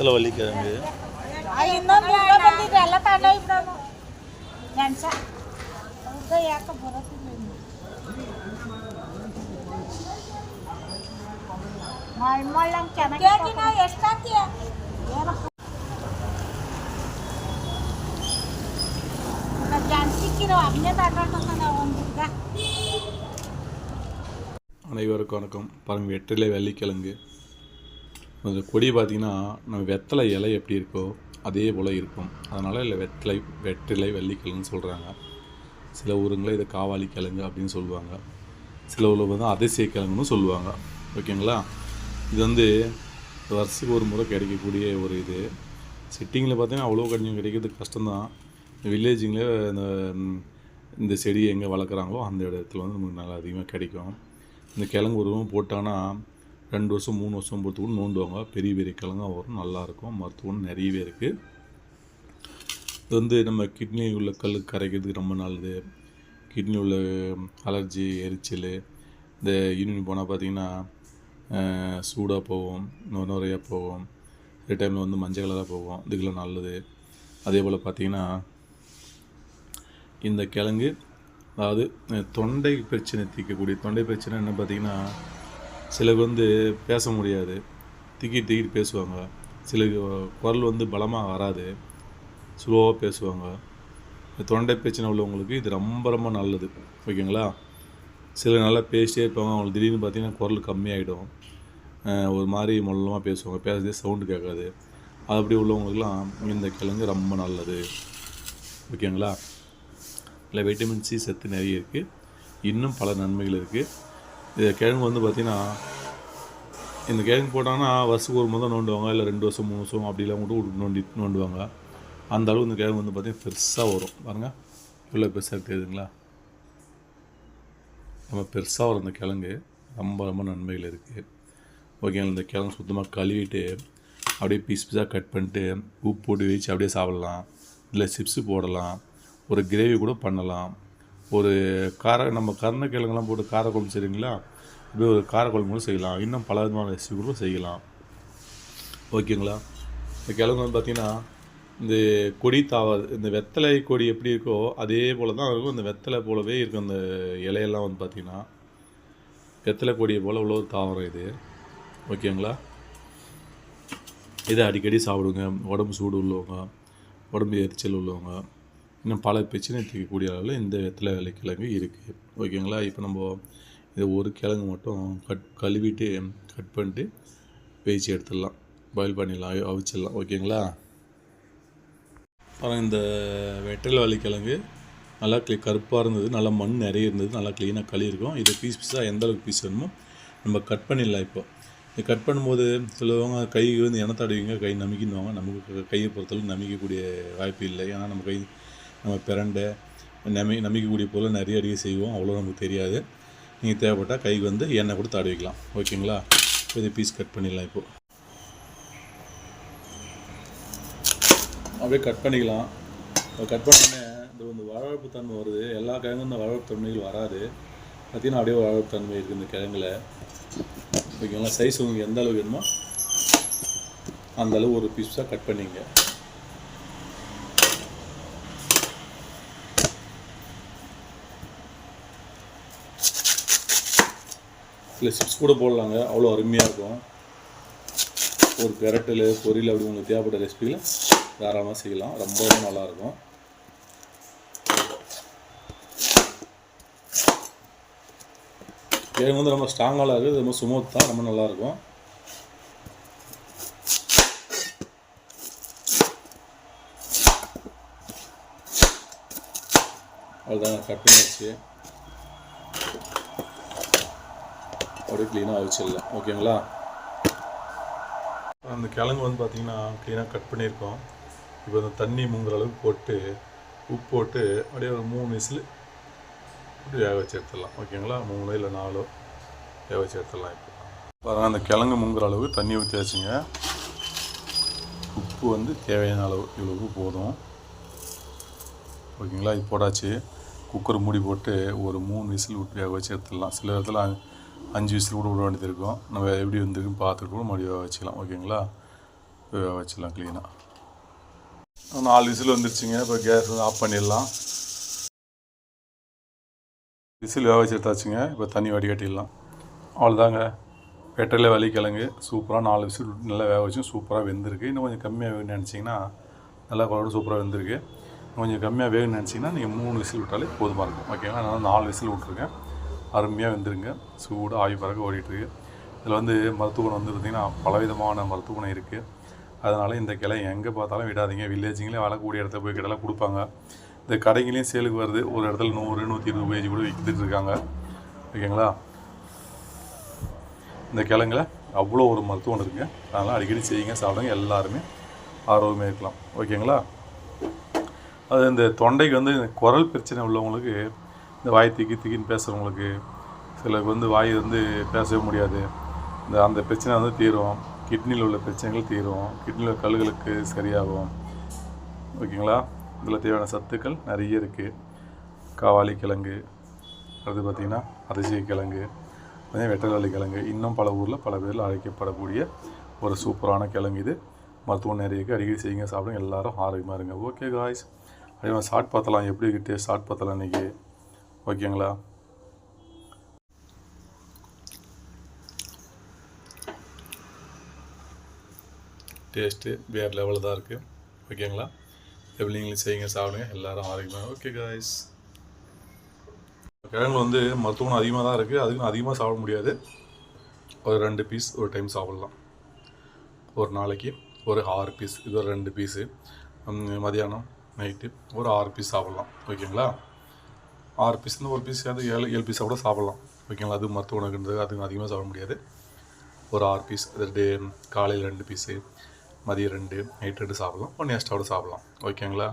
தலைவலி கிழங்கு அனைவருக்கும் வணக்கம். பாருங்கள் வெற்றிலை வெள்ளிக்கிழங்கு அந்த கொடி பார்த்திங்கன்னா நம்ம வெத்தலை இலை எப்படி இருக்கோ அதே போல் இருக்கும். அதனால் இல்லை வெத்தலை வெற்றிலை வெள்ளிக்கிழங்குன்னு சொல்கிறாங்க சில ஊருங்களில் இதை காவாலி கிழங்கு அப்படின்னு சொல்லுவாங்க. சில ஊரில் வந்து அதிசய கிழங்குன்னு சொல்லுவாங்க. ஓகேங்களா? இது வந்து வருஷத்துக்கு ஒரு முறை கிடைக்கக்கூடிய ஒரு இது. சிட்டிங்கில் பார்த்தீங்கன்னா அவ்வளோ கொஞ்சம் கிடைக்கிறது கஷ்டம்தான். வில்லேஜிங்கில் இந்த இந்த செடி எங்கே வளர்க்குறாங்களோ அந்த இடத்துல வந்து நமக்கு நல்லா அதிகமாக கிடைக்கும். இந்த கிழங்கு உருவம் போட்டாங்கன்னா ரெண்டு வருஷம் மூணு வருஷம் பொறுத்து கூட நோண்டுவாங்க. பெரிய பெரிய கிழங்காக வரும் நல்லாயிருக்கும் மருத்துவம் நிறையவே இருக்குது இது வந்து நம்ம கிட்னி உள்ள கல் கரைக்கிறதுக்கு ரொம்ப நல்லது. கிட்னி உள்ள அலர்ஜி எரிச்சல் இந்த யூனியன் போனால் பார்த்தீங்கன்னா சூடாக போவோம் நொ நுரையாக போகும். சில டைமில் வந்து மஞ்சள் கலராக போவோம் இதுக்கெல்லாம் நல்லது. அதே போல் பார்த்திங்கன்னா இந்த கிழங்கு அதாவது தொண்டை பிரச்சனை தீர்க்கக்கூடிய தொண்டை பிரச்சனை என்ன பார்த்தீங்கன்னா சிலருக்கு வந்து பேச முடியாது. திக்கிட்டு திக்கிட்டு பேசுவாங்க. சிலருக்கு குரல் வந்து பலமாக வராது. ஸ்லோவாக பேசுவாங்க. தொண்டை பிரச்சனை உள்ளவங்களுக்கு இது ரொம்ப ரொம்ப நல்லது. ஓகேங்களா? சிலர் நல்லா பேசிட்டே இருப்பாங்க. அவங்களுக்கு திடீர்னு பார்த்தீங்கன்னா குரல் கம்மியாயிடும். ஒரு மாதிரி மொல்லமாக பேசுவாங்க. பேசுறதே சவுண்டு கேட்காது. அப்படி உள்ளவங்களுக்குலாம் இந்த கிழங்கு ரொம்ப நல்லது. ஓகேங்களா? இல்லை வைட்டமின் சி சத்து நிறைய இருக்குது இன்னும் பல நன்மைகள் இருக்குது இது கிழங்கு வந்து பார்த்திங்கன்னா இந்த கிழங்கு போட்டாங்கன்னா வருஷத்துக்கு ஒரு முறை நோண்டுவாங்க. இல்லை ரெண்டு வருஷம் மூணு வருஷம் அப்படிலாம் கூட விட்டு நோண்டி நோண்டுவாங்க. அந்த அளவு இந்த கிழங்கு வந்து பார்த்திங்கன்னா பெருசாக வரும். பாருங்கள் இவ்வளோ பெருசாக தெரியுதுங்களா? நம்ம பெருசாக வரும் இந்த கிழங்கு. ரொம்ப ரொம்ப நன்மைகள் இருக்குது ஓகேங்களா? இந்த கிழங்கு சுத்தமாக கழுவிட்டு அப்படியே பீஸ் பீஸாக கட் பண்ணிட்டு உப்பு போட்டு வச்சு அப்படியே சாப்பிடலாம். இல்லை சிப்ஸு போடலாம். ஒரு கிரேவி கூட பண்ணலாம். ஒரு கார நம்ம கருணக்கிழங்குலாம் போட்டு காரக்குழம்பு செய்கிறீங்களா இப்படி ஒரு காரக்குழம்பு கூட செய்யலாம். இன்னும் பல விதமான ரெசிபிகளும் செய்யலாம். ஓகேங்களா? இந்த கிழங்கு வந்து பார்த்திங்கன்னா இந்த கொடி தாவாது இந்த வெத்தலை கொடி எப்படி இருக்கோ அதே போல் தான் இருக்கும். இந்த வெத்தலை போலவே இருக்கும். அந்த இலையெல்லாம் வந்து பார்த்திங்கன்னா வெத்தலை கொடியை போல் உள்ள ஒரு தாவரம் இது. ஓகேங்களா? இதை அடிக்கடி சாப்பிடுங்க. உடம்பு சூடு உள்ளவங்க உடம்பு எரிச்சல் உள்ளவங்க இன்னும் பல பிரச்சனை தீர்க்கக்கூடிய அளவில் இந்த வெத்தலை வேலை கிழங்கு இருக்குது ஓகேங்களா? இப்போ நம்ம இதை ஒரு கிழங்கு மட்டும் கட் கழுவிட்டு கட் பண்ணிட்டு வேவிச்சு எடுத்துடலாம். பாயில் பண்ணிடலாம் அவிச்சிடலாம். ஓகேங்களா? அப்புறம் இந்த வெற்றிலை வள்ளி நல்லா க்ளீ கருப்பாக இருந்தது. நல்லா மண் நிறைய இருந்தது. நல்லா க்ளீனாக கழுவிருக்கும். இதை பீஸ் பீஸாக எந்த அளவுக்கு பீஸ் வேணுமோ நம்ம கட் பண்ணிடலாம் இப்போ. இது கட் பண்ணும்போது சிலவங்க கை வந்து எண்ணெய் தடவிங்க கை நமிக்கின்னுவாங்க. நமக்கு கையை பொறுத்தளவுக்கு நமிக்கக்கூடிய வாய்ப்பு இல்லை. ஏன்னா நம்ம கை நம்ம பிரண்டை நம்பி நமிக்கக்கூடிய பொருளை நிறைய அடிக்க செய்வோம். அவ்வளோ நமக்கு தெரியாது. நீங்கள் தேவைப்பட்டால் கைக்கு வந்து எண்ணெய் கொடுத்து ஆடி வைக்கலாம். ஓகேங்களா? இப்போ இதை பீஸ் கட் பண்ணிடலாம் இப்போது அப்படியே கட் பண்ணிக்கலாம். கட் பண்ணோடனே இந்த இந்த தன்மை வருது. எல்லா கிழங்கும் இந்த வளர்ப்பு தன்மைகள் வராது. பார்த்திங்கன்னா அப்படியே வளர்ப்பு தன்மை இருக்குது இந்த கிழங்குல. ஓகேங்களா? சைஸ் உங்களுக்கு எந்த அளவுக்கு வேணுமோ அந்த அளவு ஒரு பீஸாக கட் பண்ணிங்க இல்லை சிப்ஸ் கூட போடலாங்க. அவ்வளோ அருமையாக இருக்கும். ஒரு பெரட்டல் பொரியல் அப்படி உங்களுக்கு தேவைப்பட்ட ரெசிபியில் தாராளமாக செய்யலாம். ரொம்ப ரொம்ப நல்லாயிருக்கும் கிழங்கு வந்து ரொம்ப ஸ்ட்ராங்காக இருக்குது ரொம்ப சுமூத் தான். ரொம்ப நல்லாயிருக்கும் அவ்வளோதான் கட் பண்ணி வச்சு அப்படியே க்ளீனாக அவிச்சிடலாம் ஓகேங்களா அந்த கிழங்கு வந்து பார்த்தீங்கன்னா க்ளீனாக கட் பண்ணியிருக்கோம். இப்போ அந்த தண்ணி முங்குற அளவுக்கு போட்டு உப்பு போட்டு அப்படியே ஒரு மூணு விசில் அப்படி வேக வச்சு எடுத்துடலாம். ஓகேங்களா மூணு இல்லை நாலோ வேக வச்சு எடுத்துடலாம் இப்போ. பாருங்க அந்த கிழங்கு முங்குற அளவுக்கு தண்ணி ஊற்றி வச்சுங்க. உப்பு வந்து தேவையான அளவு இவ்வளவு போதும். ஓகேங்களா இது போடாச்சு குக்கர் மூடி போட்டு ஒரு மூணு விசில் விட்டு வேக வச்சு எடுத்துடலாம். சில இடத்துல அஞ்சு விசில் கூட விட வேண்டியது இருக்கும். நம்ம எப்படி வந்திருக்குன்னு பார்த்துட்டு கூட மறுபடியும் வச்சுக்கலாம். ஓகேங்களா? வச்சிடலாம் க்ளீனாக நாலு விசில் வந்துருச்சுங்க. இப்போ கேஸ் வந்து ஆஃப் பண்ணிடலாம். விசில் வேக வச்சு எடுத்தாச்சுங்க. இப்போ தண்ணி வடிகட்டிடலாம். அவ்வளோதாங்க. வெட்டலை வலிக்கிழங்கு சூப்பராக நாலு விசில் நல்லா வேக வச்சு சூப்பராக வெந்திருக்கு. இன்னும் கொஞ்சம் கம்மியாக வேணும்னு நினச்சிங்கன்னா நல்லா குழம்பு சூப்பராக வெந்திருக்கு. கொஞ்சம் கம்மியாக வேணும்னு நினச்சிங்கன்னா நீங்கள் மூணு விசில் விட்டாலே போதுமாக இருக்கும். ஓகேங்களா? நான் நாலு விசில் விட்ருக்கேன் அருமையாக வந்துருங்க. சூடு ஆய்வு பறக்க ஓடிட்டுருக்கு. இதில் வந்து மருத்துவம் வந்து பார்த்திங்கன்னா பலவிதமான மருத்துவ இருக்குது அதனால் இந்த கிளை எங்கே பார்த்தாலும் விடாதீங்க. வில்லேஜுங்களே வளரக்கூடிய இடத்துல போய் கிடலாம் கொடுப்பாங்க. இந்த கடைங்களையும் சேலுக்கு வருது. ஒரு இடத்துல நூறு நூற்றி இருபது பேஜி கூட விற்றுட்டு இருக்காங்க. ஓகேங்களா? இந்த கிழங்குல அவ்வளோ ஒரு மருத்துவம் இருக்குங்க அதனால் அடிக்கடி செய்யுங்க சாப்பிடுங்க. எல்லாருமே ஆரோக்கியமாக இருக்கலாம். ஓகேங்களா? அது இந்த தொண்டைக்கு வந்து இந்த குரல் பிரச்சனை உள்ளவங்களுக்கு இந்த வாய் திக்கி திக்கின்னு பேசுகிறவங்களுக்கு சிலருக்கு வந்து வாய் வந்து பேசவே முடியாது. இந்த அந்த பிரச்சனை வந்து தீரும். கிட்னியில் உள்ள பிரச்சனைகள் தீரும். கிட்னியில் கல்களுக்கு கல்லுகளுக்கு சரியாகும். ஓகேங்களா? இதில் தேவையான சத்துக்கள் நிறைய இருக்குது காவாலி கிழங்கு அடுத்து பார்த்திங்கன்னா அரிசி கிழங்கு அதே வெட்டலாளி கிழங்கு. இன்னும் பல ஊரில் பல பேரில் அழைக்கப்படக்கூடிய ஒரு சூப்பரான கிழங்கு இது. மருத்துவம் நிறையக்கு அடிக்கடி செய்யுங்க சாப்பிடுங்க. எல்லாரும் ஆரோக்கியமாக இருங்க. ஓகே காய்ஸ் அதே மாதிரி ஷார்ட் பார்த்தலாம் எப்படி டேஸ்ட் ஷார்ட் பார்த்தலாம் இன்றைக்கி ஓகேங்களா? டேஸ்ட்டு வேறு லெவலில் தான் இருக்குது ஓகேங்களா? எப்படி நீங்களும் செய்யுங்க சாப்பிடுங்க. எல்லோரும் ஆரோக்கியமாக ஓகே காய்ஸ் கிழங்கு வந்து மருத்துவம் அதிகமாக தான் இருக்குது அதுக்கு அதிகமாக சாப்பிட முடியாது. ஒரு ரெண்டு பீஸ் ஒரு டைம் சாப்பிட்லாம். ஒரு நாளைக்கு ஒரு ஆறு பீஸ் இது ஒரு ரெண்டு பீஸு மதியானம் நைட்டு ஒரு ஆறு பீஸ் சாப்பிட்லாம். ஓகேங்களா? ஆறு பீஸ்னு ஒரு பீஸ் அது ஏழு ஏழு பீஸாக கூட சாப்பிட்லாம். ஓகேங்களா? அது மற்ற உணவுன்றது அது அதிகமாக சாப்பிட முடியாது. ஒரு ஆறு பீஸ் டே காலையில் ரெண்டு பீஸு மதியம் ரெண்டு நைட் ரெண்டு சாப்பிட்லாம். ஒன்று எக்ஸ்ட்ரா கூட சாப்பிட்லாம். ஓகேங்களா?